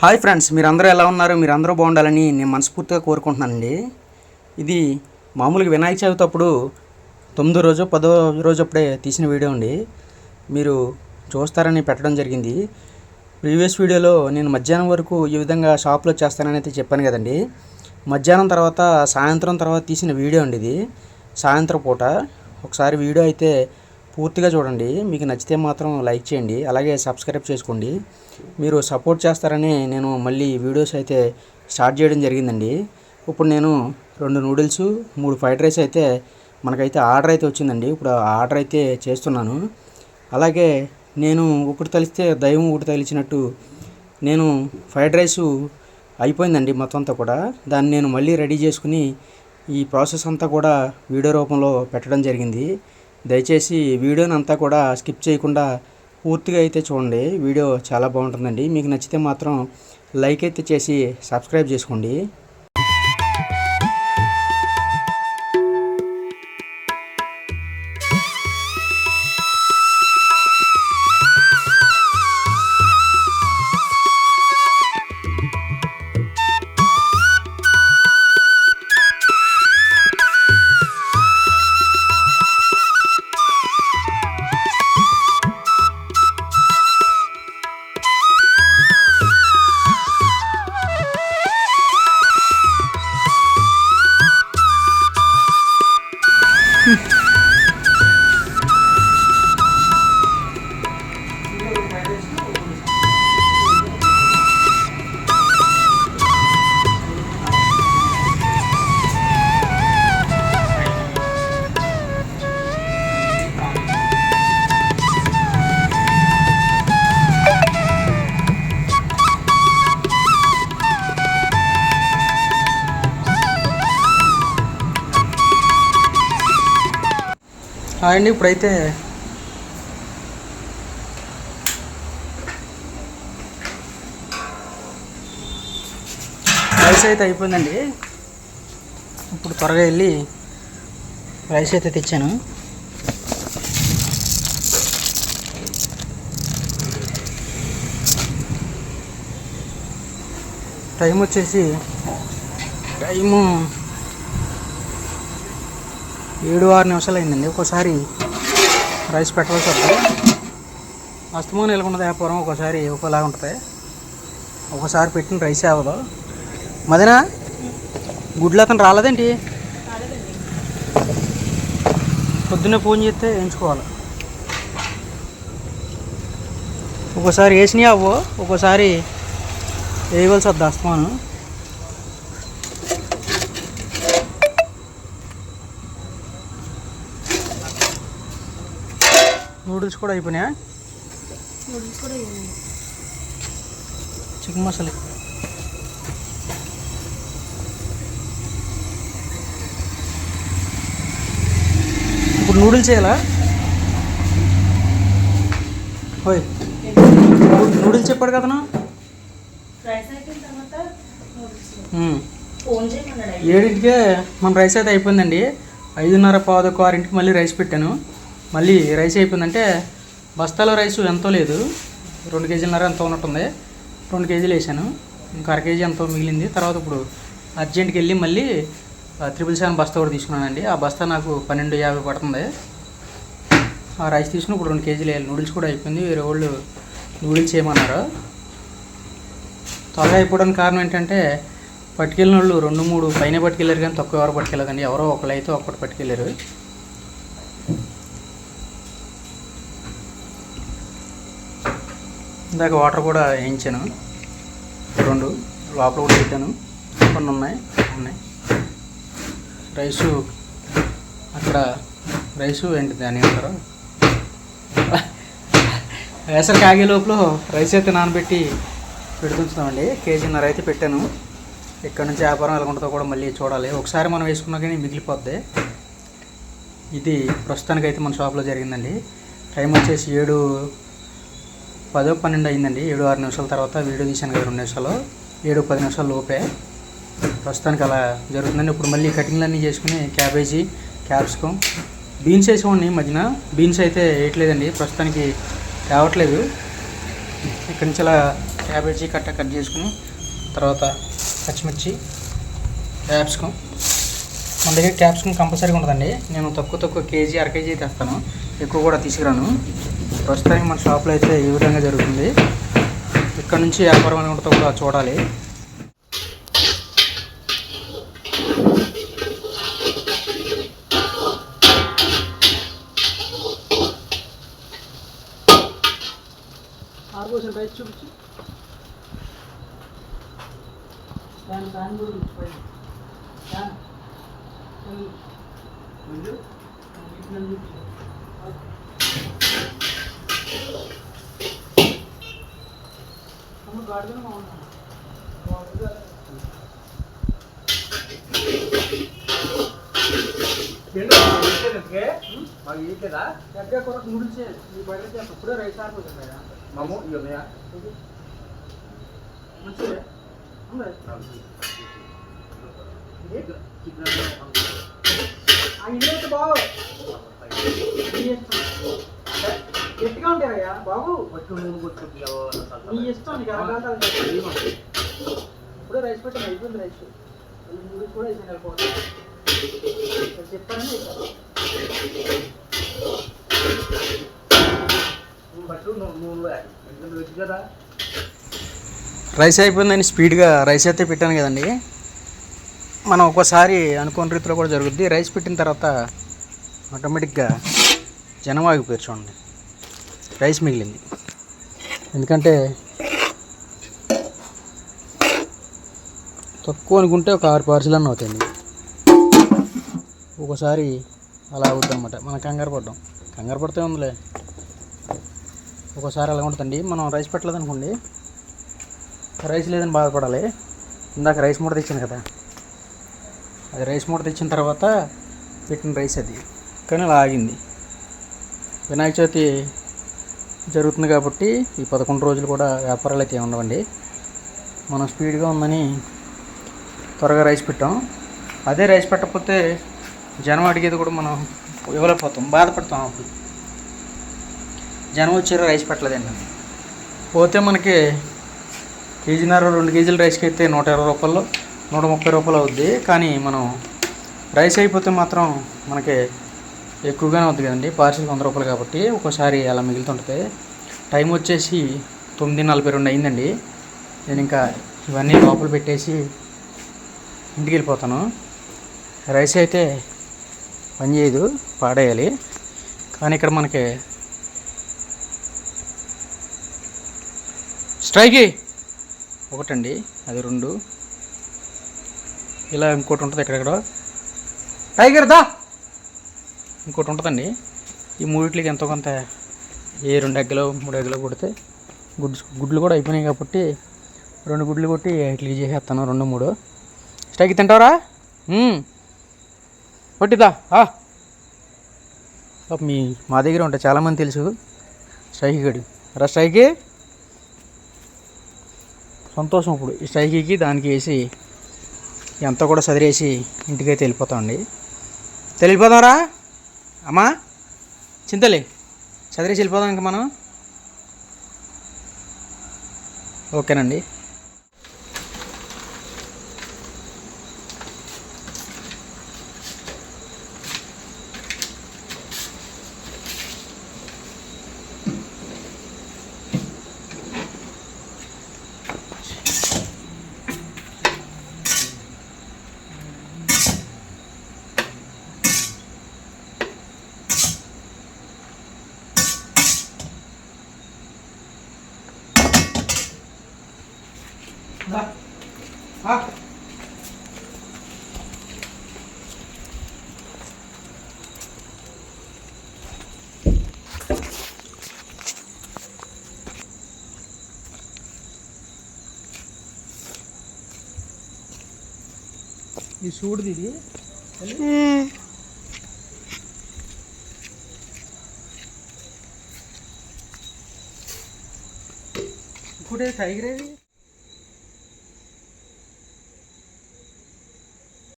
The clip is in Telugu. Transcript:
హాయ్ ఫ్రెండ్స్ మీరందరూ ఎలా ఉన్నారు? మీరందరూ బాగుండాలని నేను మనస్ఫూర్తిగా కోరుకుంటున్నానండి. ఇది మామూలుగా వినాయక చవితి అప్పుడు తొమ్మిదో రోజు పదో రోజు అప్పుడే తీసిన వీడియో అండి. మీరు చూస్తారని పెట్టడం జరిగింది. ప్రీవియస్ వీడియోలో నేను మధ్యాహ్నం వరకు ఈ విధంగా షాప్లో చేస్తానని అయితే చెప్పాను కదండి. మధ్యాహ్నం తర్వాత సాయంత్రం తర్వాత తీసిన వీడియో అండి ఇది. సాయంత్రం పూట ఒకసారి వీడియో అయితే పూర్తిగా చూడండి. మీకు నచ్చితే మాత్రం లైక్ చేయండి. అలాగే సబ్స్క్రైబ్ చేసుకోండి. మీరు సపోర్ట్ చేస్తారని నేను మళ్ళీ వీడియోస్ అయితే స్టార్ట్ చేయడం జరిగిందండి. ఇప్పుడు నేను రెండు నూడిల్స్ మూడు ఫ్రైడ్ రైస్ అయితే మనకైతే ఆర్డర్ అయితే వచ్చిందండి. ఇప్పుడు ఆర్డర్ అయితే చేస్తున్నాను. అలాగే నేను ఒకటి తలిస్తే దైవం ఒకటి తలిచినట్టు నేను ఫ్రైడ్ రైస్ అయిపోయిందండి మొత్తం అంతా కూడా. దాన్ని నేను మళ్ళీ రెడీ చేసుకుని ఈ ప్రాసెస్ అంతా కూడా వీడియో రూపంలో పెట్టడం జరిగింది. దయచేసి వీడియోని అంతా కూడా స్కిప్ చేయకుండా పూర్తిగా అయితే చూడండి. వీడియో చాలా బాగుంటుందండి. మీకు నచ్చితే మాత్రం లైక్ అయితే చేసి సబ్స్క్రైబ్ చేసుకోండి. అండి ఇప్పుడైతే రైస్ అయితే అయిపోయిందండి. ఇప్పుడు త్వరగా వెళ్ళి రైస్ అయితే తెచ్చాను. టైం వచ్చేసి టైము ఏడు ఆరు నిమిషాలు అయిందండి ఒక్కోసారి రైస్ పెట్టవలసి వస్తుంది అస్తమో నెలకొన్నది వ్యాపారం ఒక్కోసారి ఒకలాగా ఉంటుంది. ఒకసారి పెట్టిన రైస్ అవ్వదు. మదనా గుడ్లు అతను రాలేదేంటి? పొద్దున్నే ఫోన్ చేస్తే ఎంచుకోవాలి. ఒక్కోసారి వేసినవి అవ్వవు ఒక్కోసారి వేయవలసి వద్దు అస్తమానం? నూడిల్స్ కూడా అయిపోయినాయా? నూడిల్స్ కూడా ఇవ్వండి చికెన్ మసాలా. ఇప్పుడు నూడిల్స్ చేయాలా? ఓయ్ నూడిల్స్ చెప్పాడు కదా. ఏడింటికే మన రైస్ అయితే అయిపోయిందండి. ఐదున్నర పావుదొక్క ఆరింటికి మళ్ళీ రైస్ పెట్టాను. మళ్ళీ రైస్ అయిపోయిందంటే బస్తాలో రైస్ ఎంతో లేదు. రెండు కేజీలన్నర ఎంతో ఉన్నట్టుంది. రెండు కేజీలు వేసాను. ఇంకా అర కేజీ ఎంతో మిగిలింది. తర్వాత ఇప్పుడు అర్జెంట్కి వెళ్ళి మళ్ళీ త్రిపుల్ సెవెన్ బస్తా కూడా తీసుకున్నానండి. ఆ బస్తా నాకు పన్నెండు యాభై పడుతుంది. ఆ రైస్ తీసుకుని ఇప్పుడు రెండు కేజీలు వేయాలి. నూడిల్స్ కూడా అయిపోయింది. వేరే వాళ్ళు నూడిల్స్ చేయమన్నారు త్వరగా అయిపోవడానికి కారణం ఏంటంటే పట్టుకెళ్ళిన వాళ్ళు రెండు మూడు పైన పట్టుకెళ్ళారు కానీ తక్కువ ఎవరు పట్టుకెళ్ళదండి ఎవరో ఒకళ్ళు అయితే ఒక్కటి పట్టుకెళ్ళారు. ఇందాక వాటర్ కూడా వేయించాను. రెండు లోపల కూడా పెట్టాను. కొన్ని ఉన్నాయి ఉన్నాయి. రైసు అక్కడ రైసు ఏంటి దాని అంటారు వేసరికి ఆగే లోపల రైస్ అయితే నానబెట్టి పెడుతుంచుతామండి. కేజీన్నర అయితే పెట్టాను. ఇక్కడ నుంచి వ్యాపారం ఎలా ఉంటుందో కూడా మళ్ళీ చూడాలి. ఒకసారి మనం వేసుకున్నా కానీ మిగిలిపోద్ది. ఇది ప్రస్తుతానికైతే మన షాప్లో జరిగిందండి. టైం వచ్చేసి ఏడు పదో పన్నెండు అయిందండి. ఏడు ఆరు నిమిషాల తర్వాత వీడియో తీశాను కదా రెండు నిమిషాలు. ఏడు పది నిమిషాల లోపే. ప్రస్తుతానికి అలా జరుగుతుందండి. ఇప్పుడు మళ్ళీ కటింగ్లు అన్నీ చేసుకుని క్యాబేజీ క్యాప్సికమ్ బీన్స్ వేసేవాడిని మధ్యన. బీన్స్ అయితే వేయట్లేదండి. ప్రస్తుతానికి తేవట్లేదు. ఇక్కడి నుంచి అలా క్యాబేజీ కట్ట కట్ చేసుకుని తర్వాత పచ్చిమిర్చి క్యాప్సికమ్ మన దగ్గర క్యాప్సికమ్ కంపల్సరీగా ఉంటుందండి. నేను తక్కువ తక్కువ కేజీ అర కేజీ తెస్తాను. ఎక్కువ కూడా తీసుకురాను. ప్రస్తుతానికి మన షాప్లో అయితే ఈ విధంగా జరుగుతుంది ఇక్కడ నుంచి వ్యాపారం అని ఉంటుందో కూడా చూడాలి చూపించు దాని దాని గురించి పైన దాని మాకు ఇయ్యట్లేదా దగ్గర కొరకు నూడిల్స్ ఈ బయట అప్పుడే రైస్ ఆరిపోతుంది కదా. మాము ఇవి ఉన్నాయా మంచిదే ఉంది? ఇది ఆ ఇల్లు అయితే బాగు. నీ ఇష్టం అంటే గట్టిగా ఉంటాయా బాబు. వచ్చి నూనె కొట్టుకుంటున్నావు నీ ఇష్టం నీకు చేయి. ఇప్పుడే రైస్ పెట్టాను అయిపోయింది రైస్. నూడిల్స్ కూడా అయిపోయింది వెళ్ళిపోతుంది చెప్పారని బట్టు నూనెలో కదా రైస్ అయిపోయిందని స్పీడ్గా రైస్ అయితే పెట్టాను కదండి. మనం ఒక్కోసారి అనుకోని రీతిలో కూడా జరుగుద్ది. రైస్ పెట్టిన తర్వాత ఆటోమేటిక్గా జనం ఆగిపోయారు చూడండి. రైస్ మిగిలింది. ఎందుకంటే తక్కువ అనుకుంటే ఒక ఆరు పార్సల్ అన్న అవుతాయండి. ఒకసారి అలా అవుతుందన్నమాట మనం కంగారు పడ్డాం. కంగారు పడితే ఉందిలే. ఒకసారి అలా ఉంటుందండి. మనం రైస్ పెట్టలేదు అనుకోండి రైస్ లేదని బాధపడాలి. ఇందాక రైస్ మూట తెచ్చాను కదా. అది రైస్ మూట తెచ్చిన తర్వాత పెట్టిన రైస్ అది. కానీ అలా ఆగింది. వినాయక చవితి జరుగుతుంది కాబట్టి ఈ పదకొండు రోజులు కూడా వ్యాపారాలు అయితే ఉండవండి. మనం స్పీడ్గా ఉందని త్వరగా రైస్ పెట్టాం. అదే రైస్ పెట్టకపోతే జనం అడిగేది కూడా మనం ఇవ్వలేకపోతాం బాధపడతాం. అప్పుడు జనం వచ్చారు రైస్ పెట్టలేదండి. పోతే మనకి కేజీన్నర రెండు కేజీల రైస్కి అయితే నూట ఇరవై రూపాయలు నూట ముప్పై రూపాయలు అవుద్ది. కానీ మనం రైస్ అయిపోతే మాత్రం మనకి ఎక్కువగానే అవుతుంది కదండి పార్సిల్ వంద రూపాయలు కాబట్టి ఒక్కోసారి అలా మిగులుతుంటుంది. టైం వచ్చేసి తొమ్మిది నలభై రెండు అయిందండి. నేను ఇంకా ఇవన్నీ లోపల పెట్టేసి ఇంటికి వెళ్ళిపోతాను. రైస్ అయితే పని చేయదు పాడేయాలి. కానీ ఇక్కడ మనకి స్ట్రైకి ఒకటండి అది రెండు. ఇలా ఇంకోటి ఉంటుంది ఎక్కడెక్కడ. టైగర్ దా! ఇంకోటి ఉంటుందండి. ఈ మూడిట్లకి ఎంతో కొంత ఏ రెండు ఎగ్గలో మూడు ఎగ్గలో కొడితే గుడ్లు గుడ్లు కూడా అయిపోయినాయి కాబట్టి రెండు గుడ్లు కొట్టి ఇట్లకి చేసేస్తాను రెండు మూడు. స్ట్రైక్ తింటావరా? పట్టిదా ఆ. మీ మా దగ్గర ఉంటాయి చాలామంది తెలుసు. స్ట్రైక్ గడి రా స్ట్రైకి. సంతోషం ఇప్పుడు. ఈ స్ట్రైకీకి దానికి వేసి ఎంత కూడా చదిరేసి ఇంటికైతే వెళ్ళిపోతామండి. వెళ్ళిపోదాంరా అమ్మా. చింతలే చదివేసి వెళ్ళిపోదాం ఇంకా మనం. ఓకేనండి. దా. ఆ. ఇది చూడుది ఇది ఇప్పుడు టైగర్ ఏది